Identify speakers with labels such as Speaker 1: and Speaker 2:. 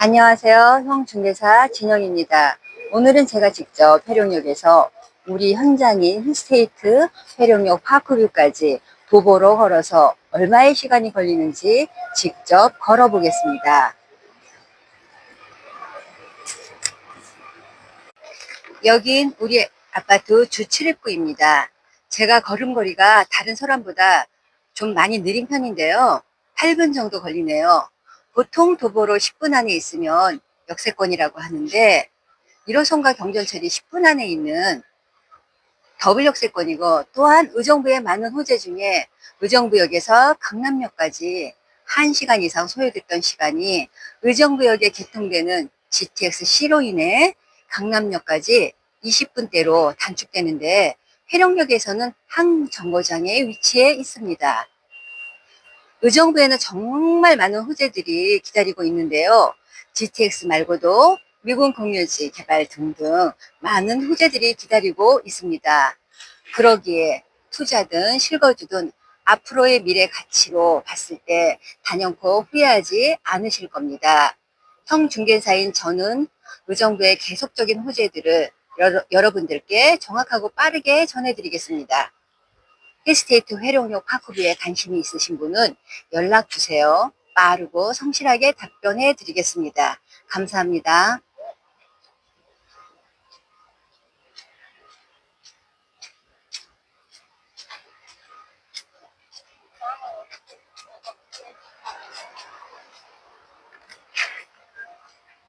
Speaker 1: 안녕하세요. 형중개사 진영입니다. 오늘은 제가 직접 회룡역에서 우리 현장인 힐스테이트 회룡역 파크뷰까지 도보로 걸어서 얼마의 시간이 걸리는지 직접 걸어보겠습니다. 여긴 우리 아파트 주출입구입니다. 제가 걸음걸이가 다른 사람보다 좀 많이 느린 편인데요. 8분 정도 걸리네요. 보통 도보로 10분 안에 있으면 역세권이라고 하는데 1호선과 경전철이 10분 안에 있는 더블 역세권이고 또한 의정부의 많은 호재 중에 의정부역에서 강남역까지 1시간 이상 소요됐던 시간이 의정부역에 개통되는 GTX C로 인해 강남역까지 20분대로 단축되는데 회령역에서는 항정거장에 위치해 있습니다. 의정부에는 정말 많은 호재들이 기다리고 있는데요. GTX 말고도 미군 공유지 개발 등등 많은 호재들이 기다리고 있습니다. 그러기에 투자든 실거주든 앞으로의 미래 가치로 봤을 때 단연코 후회하지 않으실 겁니다. 형 중개사인 저는 의정부의 계속적인 호재들을 여러, 여러분들께 정확하고 빠르게 전해드리겠습니다. 힐스테이트 회룡역 파크뷰에 관심이 있으신 분은 연락 주세요. 빠르고 성실하게 답변해 드리겠습니다. 감사합니다.